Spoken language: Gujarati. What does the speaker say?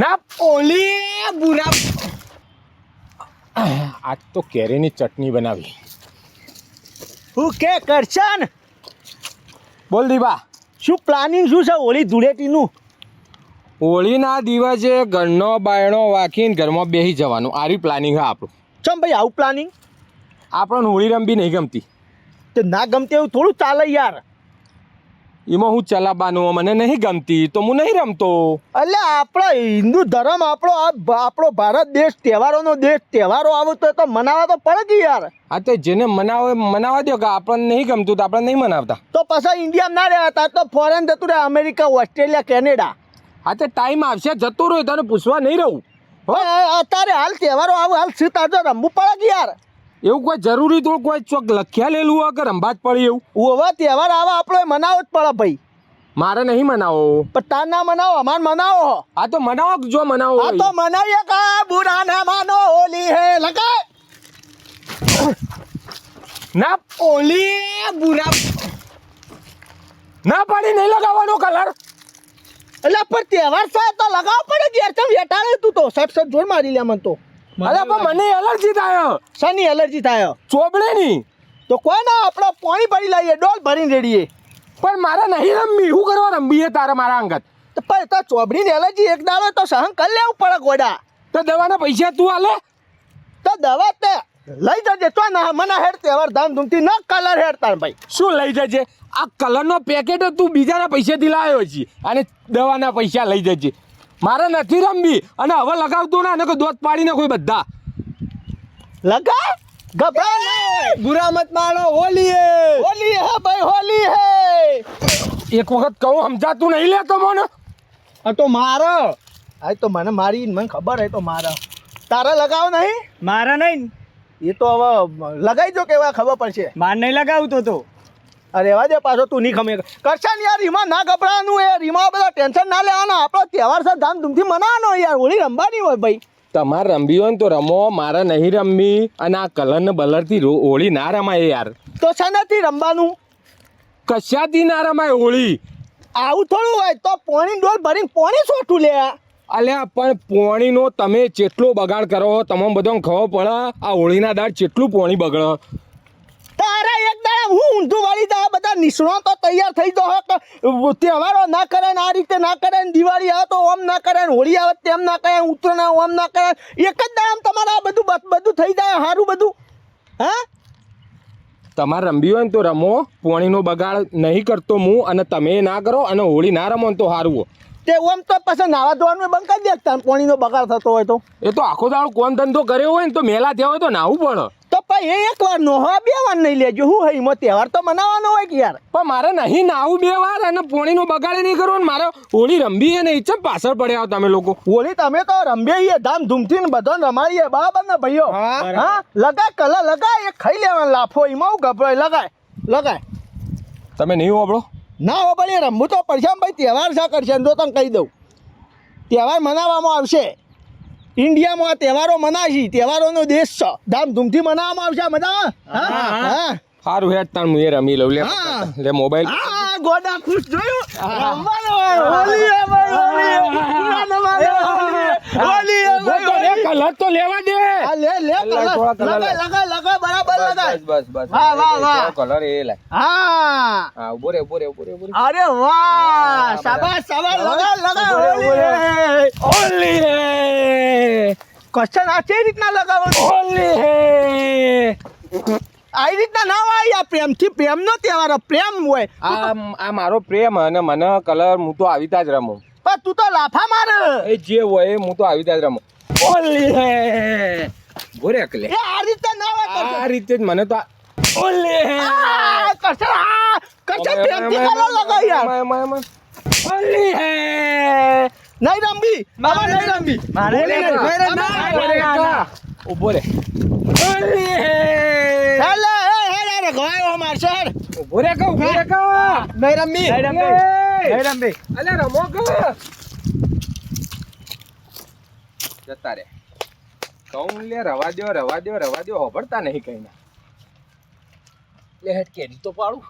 ના ઓલી બુરા આજ તો કેરીની ચટણી બનાવી. હું કે કરશન? બોલ દીવા શું પ્લાનિંગ શું છે હોળી ધૂળેટીનું? હોળીના દિવસે ઘરનો બાયણો વાંકીને ઘરમાં બેસી જવાનું. આરી પ્લાનિંગ હા આપણું. ચમ ભાઈ આવું પ્લાનિંગ આપણને હોળી રમવી નહીં ગમતી. તો ના ગમતી એવું થોડું ચાલે યાર. એમાં હું ચલાવવાનું મને નહીં ગમતી તો હું નહીં રમતો. એટલે આપણો હિન્દુ ધર્મ આપણો આપણો ભારત દેશ તહેવારોનો દેશ તહેવારો આવો તો તો મનાવવા તો પડે કે યાર. હા તો જેને મનાવે મનાવા દો કે આપણને નહીં ગમતું તો આપણે નહીં મનાવતા. તો પાછા ઇન્ડિયામાં ના રહેતા તો ફોરેન જતું રહે અમેરિકા ઓસ્ટ્રેલિયા કેનેડા. હા તો ટાઈમ આવશે જતું રહ્યું તને પૂછવા નહીં રહું. અત્યારે હાલ તહેવારો આવું હાલ તાર રમવું પડે કે યાર. એવું કોઈ જરૂરી તો કોઈ ચોક લખ્યા લેલું હોય કે રંભાત પડી એવું? ઓવા તહેવાર આવે આપણો મનાવો જ પડે ભાઈ. મારે નહીં મનાવો. પણ તાર ના મનાવો અમાર મનાવો. આ તો મનાવો જો મનાવો આ તો મનાવીએ કા બુરા ના માનો હોલી હે લગા ના. ઓલી બુરા ના પાડી નહીં લગાવવાનો કલર. એટલે પણ તહેવાર સાહેબ તો લગાવ પડે કે યાર તમે તું તો. સાહેબ સાહેબ જોર મારી લે મને તો. અરે પણ મને એલર્જી થાય. શાની એલર્જી થાય? ચોબડેની તો કોઈ ના આપણે પાણી ભરી લઈએ ડોલ ભરીને રેડીએ. પણ મારે નહીં રમવી. શું કરવા રમવી તારે મારા અંગત? તો પણ તો ચોબડીની એલર્જી એક દાડો તો સહન કરી લેવું પડે ગોડા. તો દવાના પૈસા તું આલે? તો દવા તે લઈ જજે. તો ના મને હેડ તહેવાર ધામધૂમથી ન કલર હેડ તાર ભાઈ. શું લઈ જજે? આ કલરનો પેકેટ તું બીજાના પૈસાથી લાવ્યો છે. અને દવાના પૈસા લઈ જજે. મારે નથી રમવી. અને હવે લગાવતું ના અને કોઈ દોત પાડીને કોઈ બધા. લગા ગભરા બુરા મત માનો હોલી હોલી હે ભાઈ હોલી હે. એક વખત કહું સમજાતું નહીં લેતો મને આ તો મારો. આ તો મને મારી મને ખબર હે તો મારા. તારા લગાવ નહીં? મારા નહીં. એ તો હવે લગાઈ જો કેવા ખબર પડશે. માર નહીં લગાવતો તો. અરે દે પાછો તું નહીં ખમે. કરશે ને યાર રીમા ના ગભરાનું એ રીમા બધા ટેન્શન ના લેવાના. આપણો તહેવાર છે ધામધૂમથી મનાવાનો યાર. હોળી રમવાની હોય ભાઈ. તમારે રમવી હોય ને તો રમો મારે નહીં રમવી. અને આ કલર ને બલરથી હોળી ના રમાય યાર. તો શાનાથી રમવાનું? કશાથી ના રમાય હોળી? આવું થોડું હોય તો પોણી ડોલ ભરીને પોણી સોઠું લે. અલ્યા પણ પોણીનો તમે જેટલો બગાડ કરો તમામ બધો ખબર પડે આ હોળીના દાળ જેટલું પોણી બગડે તારા એક દાડા હું ઊંધું વાળી દા બધા નિષ્ણાતો તૈયાર થઈ દો કે તહેવારો ના કરે ને આ રીતે ના કરે ને દિવાળી આવે તો ઓમ ના કરે ને હોળી આવે તેમ ના કરે ઉત્તરાયણ ઓમ ના કરે. એક જ દામ તમારે આ બધું બધું થઈ જાય સારું બધું. હા? તમારે રમવી હોય ને તો રમો પોણીનો બગાડ નહીં કરતો હું અને તમે ના કરો અને હોળી ના રમો ને તો સારું તે ઓમ તો પછી નાવા ધોવાનું બંધ કરી દેખતા પોણીનો બગાડ થતો હોય તો. એ તો આખો દાડો કોણ ધંધો કર્યો હોય ને તો મેલા થયા હોય તો નાવું પડે. પછી એ એક વાર નો હા બે વાર નહીં લેજો. હું હઈ મો તહેવાર તો મનાવવાનો હોય કે યાર? પણ મારે નહીં નાવું બે વાર અને પોણીનો બગાડે નહીં કરવો ને મારે હોળી રમવી નહીં ચમ પાછળ પડ્યા તમે લોકો. હોળી તમે તો રમીએ ધામ ધૂમથી ને બધો રમાડીએ બરાબર ને ભાઈઓ? હા. હા? લગાય લગા લગાય એ ખાઈ લેવાનો લાફો એમાં હું ગભરાય લગાય લગાય. તમે નહીં હોબળો ના હો રમવું તો પડશે ને ભાઈ તહેવાર શા કરશે જો તમને કહી દઉં. તહેવાર મનાવવામાં આવશે. ઇન્ડિયામાં તહેવારો તહેવારો છે તહેવારોનો દેશ છે. ધામધૂમથી મનાવવામાં આવશે. મજા હા? હા સારું હેડ તાર હું એ રમી લઉં. લે હા. લે મોબાઈલ. હા ગોડા ખુશ જોયું? રમવાનો હોલી હે ભાઈ હોલી હે. હે. કલર તો લેવા દે. આ લે લે કલર, કલર. થોડા કલર લગાય લગાય લગાય બરાબર લગાય. બસ બસ વાહ, વાહ, વાહ. કલર એ લાય. હા. હા ઊભો રે ઊભો રે ઊભો રે અરે વાહ શાબાશ શાબાશ. લગાય લગાય હોલી હોલી હે. ક્વેશ્ચન આ કઈ રીતના લગાવવાનું હે. આવી રીતના ના હોય આ પ્રેમથી? પ્રેમનો તહેવાર પ્રેમ હોય. આ આ મારો પ્રેમ અને મને કલર હું તો આવી જ રમું. પણ તું તો લાફા માર. એ જે હોય એ હું તો આવી જ રમું. ઓલી હે. બોરે કલે એ આ રીતે ના હોય આ રીતે જ મને તો હોલી હે. આ, કરશન આ કરશન પ્રેમથી કલર લગાવ યાર. એમાં, એમાં, એમાં. હોલી હે. નહીં રમવી. નહીં મારે. ઊભો રે હોલી મારશે ઊભો રે કા ઊભો રે કા નહીં રમવી. નહીં રમવી. નહીં રમવી. અલે રમો કા જતા રે કહું લે રવા દ્યો રવા દ્યો રવા દ્યો. હોભળતા નહીં કઈ ના. લે હેટ કેરી તો પાડું.